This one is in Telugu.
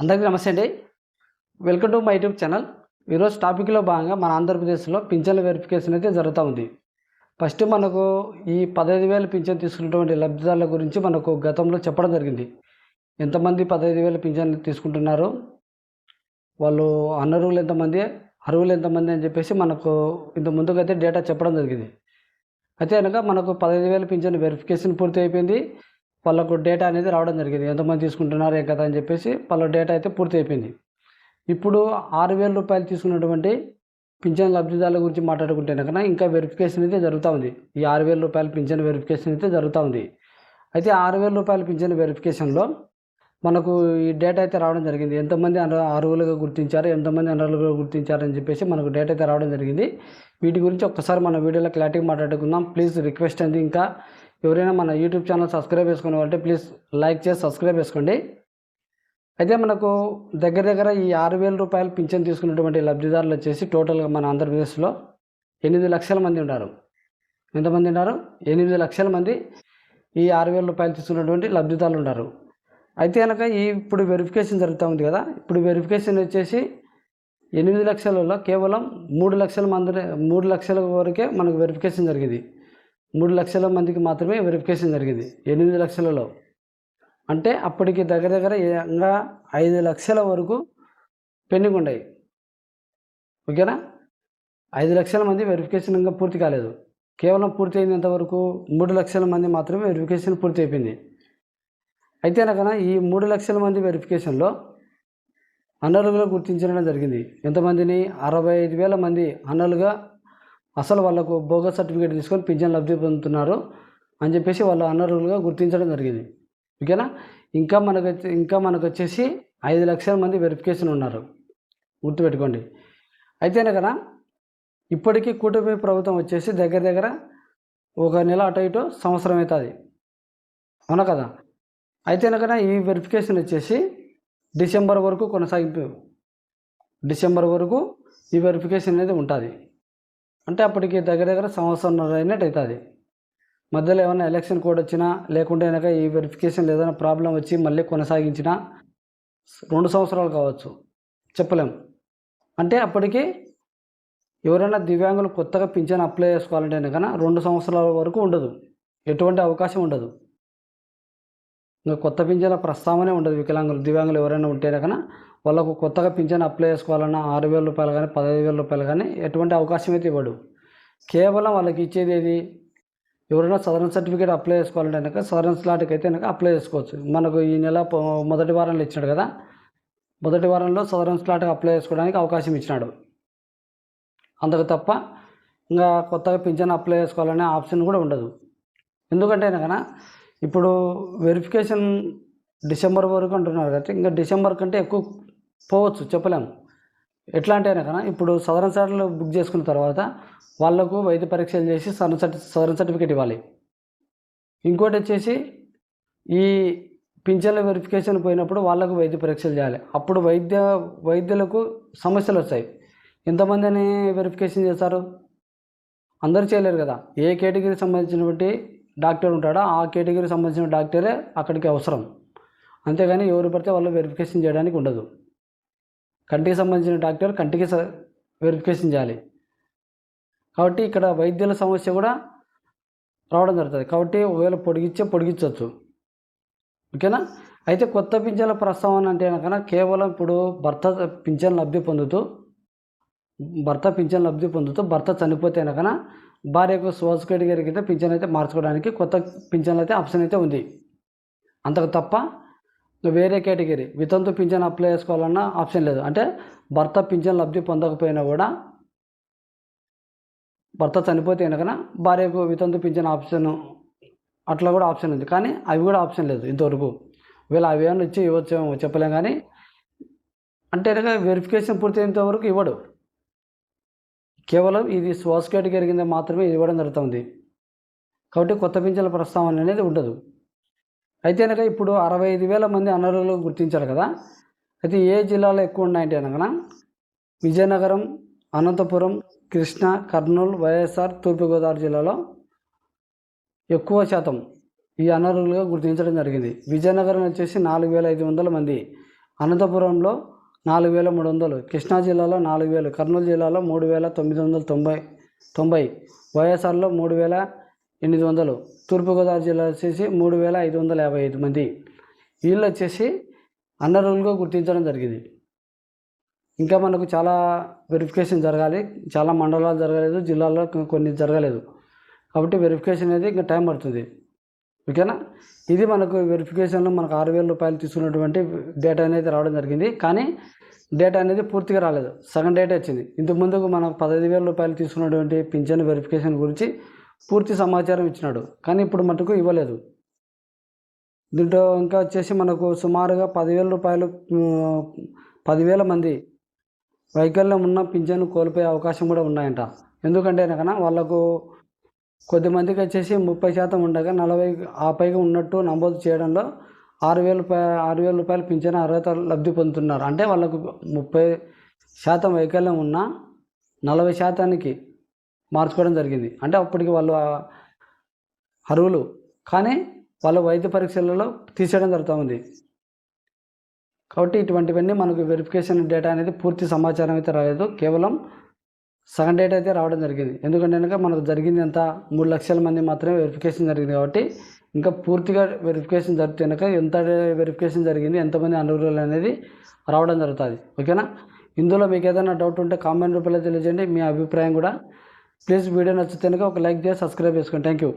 అందరికీ నమస్తే అండి. Welcome to my YouTube channel. ఈరోజు టాపిక్లో భాగంగా మన ఆంధ్రప్రదేశ్లో పింఛన్ల వెరిఫికేషన్ అయితే జరుగుతూ ఉంది. ఫస్ట్ మనకు ఈ పదహైదు వేల పింఛన్ తీసుకున్నటువంటి లబ్ధిదారుల గురించి మనకు గతంలో చెప్పడం జరిగింది. ఎంతమంది పదహైదు వేల పింఛన్ తీసుకుంటున్నారు? వాళ్ళు అనర్హులు ఎంతమంది? అర్హులు ఎంతమంది అని చెప్పేసి మనకు ఇంత ముందుకైతే డేటా చెప్పడం జరిగింది. అయితే కనుక మనకు పదహైదు వేల పింఛన్ వెరిఫికేషన్ పూర్తి అయిపోయింది. వాళ్ళకు డేటా అనేది రావడం జరిగింది. ఎంతమంది తీసుకుంటున్నారు ఏ కదా అని చెప్పేసి వాళ్ళ డేటా అయితే పూర్తి అయిపోయింది. ఇప్పుడు ఆరు వేల రూపాయలు తీసుకున్నటువంటి పింఛన్ లబ్ధిదారుల గురించి మాట్లాడుకుంటే కనుక ఇంకా వెరిఫికేషన్ అయితే జరుగుతూ ఉంది. ఈ ఆరు వేల రూపాయల పింఛన్ వెరిఫికేషన్ అయితే జరుగుతూ ఉంది. అయితే ఆరు వేల రూపాయల పింఛన్ వెరిఫికేషన్లో మనకు ఈ డేటా అయితే రావడం జరిగింది. ఎంతమంది అన అర్హులుగా గుర్తించారు ఎంతమంది అనర్హులుగా గుర్తించారు అని చెప్పేసి మనకు డేటా అయితే రావడం జరిగింది. వీటి గురించి ఒక్కసారి మన వీడియోలో క్లారిటీ మాట్లాడుకుందాం. ప్లీజ్ రిక్వెస్ట్ అండి ఇంకా ఎవరైనా మన యూట్యూబ్ ఛానల్ సబ్స్క్రైబ్ చేసుకునే వాళ్ళంటే ప్లీజ్ లైక్ చేసి సబ్స్క్రైబ్ చేసుకోండి. అయితే మనకు దగ్గర దగ్గర ఈ ఆరు వేల రూపాయలు పింఛన్ తీసుకున్నటువంటి లబ్ధిదారులు వచ్చేసి టోటల్గా మన ఆంధ్రప్రదేశ్లో ఎనిమిది లక్షల మంది ఉన్నారు. ఎంతమంది ఉన్నారు? ఎనిమిది లక్షల మంది ఈ ఆరు వేల రూపాయలు తీసుకున్నటువంటి లబ్ధిదారులు ఉన్నారు. అయితే కనుక ఈ ఇప్పుడు వెరిఫికేషన్ జరుగుతూ ఉంది కదా ఇప్పుడు వెరిఫికేషన్ వచ్చేసి ఎనిమిది లక్షలలో కేవలం మూడు లక్షల మంది మూడు లక్షల వరకే మనకు వెరిఫికేషన్ జరిగింది. మూడు లక్షల మందికి మాత్రమే వెరిఫికేషన్ జరిగింది. ఎనిమిది లక్షలలో. అంటే అప్పటికి దగ్గర దగ్గర ఇంకా ఐదు లక్షల వరకు పెండింగ్ ఉన్నాయి ఓకేనా? ఐదు లక్షల మంది వెరిఫికేషన్ ఇంకా పూర్తి కాలేదు. కేవలం పూర్తి అయింది ఎంతవరకు మూడు లక్షల మంది మాత్రమే వెరిఫికేషన్ పూర్తి అయిపోయింది. అయితే కనుక ఈ మూడు లక్షల మంది వెరిఫికేషన్లో అన్నలుగా గుర్తించడం జరిగింది. ఎంతమందిని? అరవై ఐదు వేల మంది అన్నలుగా అసలు వాళ్ళకు బోగస్ సర్టిఫికేట్ తీసుకొని పింఛన్ లబ్ధి పొందుతున్నారు అని చెప్పేసి వాళ్ళు అనర్హులుగా గుర్తించడం జరిగింది. ఓకేనా? ఇంకా మనకు ఇంకా మనకు వచ్చేసి ఐదు లక్షల మంది వెరిఫికేషన్ ఉన్నారు. గుర్తుపెట్టుకోండి. అయితేనే కదా ఇప్పటికీ కూటమి ప్రభుత్వం వచ్చేసి దగ్గర దగ్గర ఒక నెల అటు ఇటు సంవత్సరం అవుతుంది. అవునా కదా? అయితేనే కదా ఈ వెరిఫికేషన్ వచ్చేసి డిసెంబర్ వరకు కొనసాగింపు డిసెంబర్ వరకు ఈ వెరిఫికేషన్ అనేది ఉంటుంది. అంటే అప్పటికి దగ్గర దగ్గర సంవత్సరం అయినట్టు అవుతుంది. మధ్యలో ఏమైనా ఎలక్షన్ కోడ్ వచ్చినా లేకుంటే కనుక ఈ వెరిఫికేషన్ ఏదైనా ప్రాబ్లం వచ్చి మళ్ళీ కొనసాగించినా రెండు సంవత్సరాలు కావచ్చు. చెప్పలేం. అంటే అప్పటికి ఎవరైనా దివ్యాంగులు కొత్తగా పింఛన్ అప్లై చేసుకోవాలంటే కనుక రెండు సంవత్సరాల వరకు ఉండదు. ఎటువంటి అవకాశం ఉండదు. ఇంకా కొత్త పింఛన ప్రస్తావనే ఉండదు వికలాంగులు దివ్యాంగులు ఎవరైనా ఉంటే కనుక వాళ్ళకు కొత్తగా పింఛన్ అప్లై చేసుకోవాలన్నా ఆరు వేల రూపాయలు కానీ పదహైదు వేల రూపాయలు కానీ ఎటువంటి అవకాశం అయితే ఇవ్వడు. కేవలం వాళ్ళకి ఇచ్చేది ఏది? ఎవరైనా సదరన్ సర్టిఫికేట్ అప్లై చేసుకోవాలంటే కనుక సదరన్ స్లాట్కి అయితే కనుక అప్లై చేసుకోవచ్చు. మనకు ఈ నెల మొదటి వారంలో ఇచ్చాడు కదా? మొదటి వారంలో సదరన్ స్లాట్కి అప్లై చేసుకోవడానికి అవకాశం ఇచ్చినాడు. అందుకు తప్ప ఇంకా కొత్తగా పింఛన్ అప్లై చేసుకోవాలనే ఆప్షన్ కూడా ఉండదు. ఎందుకంటే కనుక ఇప్పుడు వెరిఫికేషన్ డిసెంబర్ వరకు అంటున్నారు కదా ఇంకా డిసెంబర్ కంటే ఎక్కువ పోవచ్చు చెప్పలేము ఎట్లా అంటే కదా ఇప్పుడు సదరన్ సర్టిఫికేట్ బుక్ చేసుకున్న తర్వాత వాళ్ళకు వైద్య పరీక్షలు చేసి సదరన్ సర్టి సదరన్ సర్టిఫికేట్ ఇవ్వాలి. ఇంకోటి వచ్చేసి ఈ పింఛన్ల వెరిఫికేషన్ పోయినప్పుడు వాళ్ళకు వైద్య పరీక్షలు చేయాలి. అప్పుడు వైద్య వైద్యులకు సమస్యలు వస్తాయి. ఎంతమందిని వెరిఫికేషన్ చేస్తారు? అందరూ చేయలేరు కదా. ఏ కేటగిరీకి సంబంధించినటువంటి డాక్టర్ ఉంటాడో ఆ కేటగిరీకి సంబంధించిన డాక్టరే అక్కడికి అవసరం. అంతేగాని ఎవరు పడితే వాళ్ళు వెరిఫికేషన్ చేయడానికి ఉండదు. కంటికి సంబంధించిన డాక్టర్ కంటికి స- వెరిఫికేషన్ చేయాలి. కాబట్టి ఇక్కడ వైద్యుల సమస్య కూడా రావడం జరుగుతుంది. కాబట్టి ఒకవేళ పొడిగిచ్చే పొడిగించవచ్చు. ఓకేనా? అయితే కొత్త పింఛన్ల ప్రస్తావన అంటే కనుక కేవలం ఇప్పుడు భర్త పింఛన్ లబ్ధి పొందుతూ భర్త పింఛన్ లబ్ధి పొందుతూ భర్త చనిపోతే కనుక భార్యకు సోర్స్ కేటగిరీ కింద పింఛన్ అయితే మార్చుకోవడానికి కొత్త పింఛన్లు అయితే ఆప్షన్ అయితే ఉంది. అంతకు తప్ప వేరే కేటగిరీ. వితంతు పింఛన్ అప్లై చేసుకోవాలన్న ఆప్షన్ లేదు. అంటే భర్త పింఛన్ లబ్ధి పొందకపోయినా కూడా భర్త చనిపోతే కనుక భార్యకు వితంతు పింఛన్ ఆప్షన్ అట్లా కూడా ఆప్షన్ ఉంది. కానీ అవి కూడా ఆప్షన్ లేదు ఇంతవరకు. వీళ్ళు అవి ఏమైనా ఇచ్చి ఇవ్వచ్చేమో చెప్పలేం కానీ అంటే కనుక వెరిఫికేషన్ పూర్తయినంత వరకు ఇవ్వడు. కేవలం ఇది శ్వాస కేటగిరీ కింద మాత్రమే ఇవ్వడం జరుగుతుంది. కాబట్టి కొత్త పింఛన్ల ప్రస్తావన అనేది ఉండదు. అయితే కనుక ఇప్పుడు అరవై ఐదు వేల మంది అనర్హులు గుర్తించారు కదా? అయితే ఏ జిల్లాలో ఎక్కువ ఉన్నాయంటే అనగా విజయనగరం అనంతపురం కృష్ణా కర్నూలు వైఎస్ఆర్ తూర్పుగోదావరి జిల్లాలో ఎక్కువ శాతం ఈ అనర్హులుగా గుర్తించడం జరిగింది. విజయనగరం వచ్చేసి నాలుగు వేల ఐదు వందల మంది అనంతపురంలో నాలుగు వేల మూడు వందలు కృష్ణా జిల్లాలో నాలుగు వేలు కర్నూలు జిల్లాలో మూడు వేల తొమ్మిది వందల తొంభై తొంభై వైఎస్ఆర్లో మూడు వేల ఎనిమిది వందలు. తూర్పుగోదావరి జిల్లా వచ్చేసి మూడు వేల ఐదు వందల యాభై ఐదు మంది. వీళ్ళు వచ్చేసి అనర్హులుగా గుర్తించడం జరిగింది. ఇంకా మనకు చాలా వెరిఫికేషన్ జరగాలి. చాలా మండలాలు జరగలేదు జిల్లాల్లో కొన్ని జరగలేదు. కాబట్టి వెరిఫికేషన్ అనేది ఇంకా టైం పడుతుంది. ఓకేనా? ఇది మనకు వెరిఫికేషన్లో మనకు ఆరు వేల రూపాయలు తీసుకున్నటువంటి డేటా అనేది రావడం జరిగింది. కానీ డేటా అనేది పూర్తిగా రాలేదు. సగం డేటా వచ్చింది. ఇంతకు ముందుకు మనకు పదహైదు వేల రూపాయలు తీసుకున్నటువంటి పింఛన్ వెరిఫికేషన్ గురించి పూర్తి సమాచారం ఇచ్చినాడు. కానీ ఇప్పుడు మటుకు ఇవ్వలేదు. దీంట్లో ఇంకా వచ్చేసి మనకు సుమారుగా పదివేల రూపాయలు పదివేల మంది వైకల్యం ఉన్న పింఛను కోల్పోయే అవకాశం కూడా ఉన్నాయంట. ఎందుకంటే కనుక వాళ్ళకు కొద్దిమందికి వచ్చేసి ముప్పై శాతం ఉండగా నలభై ఆ పైగా ఉన్నట్టు నమోదు చేయడంలో ఆరు వేల రూపాయ ఆరు వేల రూపాయలు పింఛను అర్హత లబ్ధి పొందుతున్నారు. అంటే వాళ్ళకు ముప్పై శాతం వైకల్యం ఉన్న నలభై శాతానికి మార్చుకోవడం జరిగింది. అంటే అప్పటికి వాళ్ళు అరువులు అర్హులు. కానీ వాళ్ళ వైద్య పరీక్షలలో తీసేయడం జరుగుతూ ఉంది. కాబట్టి ఇటువంటివన్నీ మనకు వెరిఫికేషన్ డేటా అనేది పూర్తి సమాచారం అయితే రాలేదు. కేవలం సగం డేటా అయితే రావడం జరిగింది. ఎందుకంటే కనుక మనకు జరిగింది ఎంత మూడు లక్షల మంది మాత్రమే వెరిఫికేషన్ జరిగింది కాబట్టి ఇంకా పూర్తిగా వెరిఫికేషన్ జరిగితే కనుక ఎంత వెరిఫికేషన్ జరిగింది ఎంతమంది అనర్హులు అనేది రావడం జరుగుతుంది. ఓకేనా? ఇందులో మీకు ఏదైనా డౌట్ ఉంటే కామెంట్ రూపంలో తెలియజేయండి. మీ అభిప్రాయం కూడా ప్లీజ్ వీడియో నచ్చితే కనుక ఒక లైక్ చేసి సబ్స్క్రైబ్ చేసుకోండి. Thank you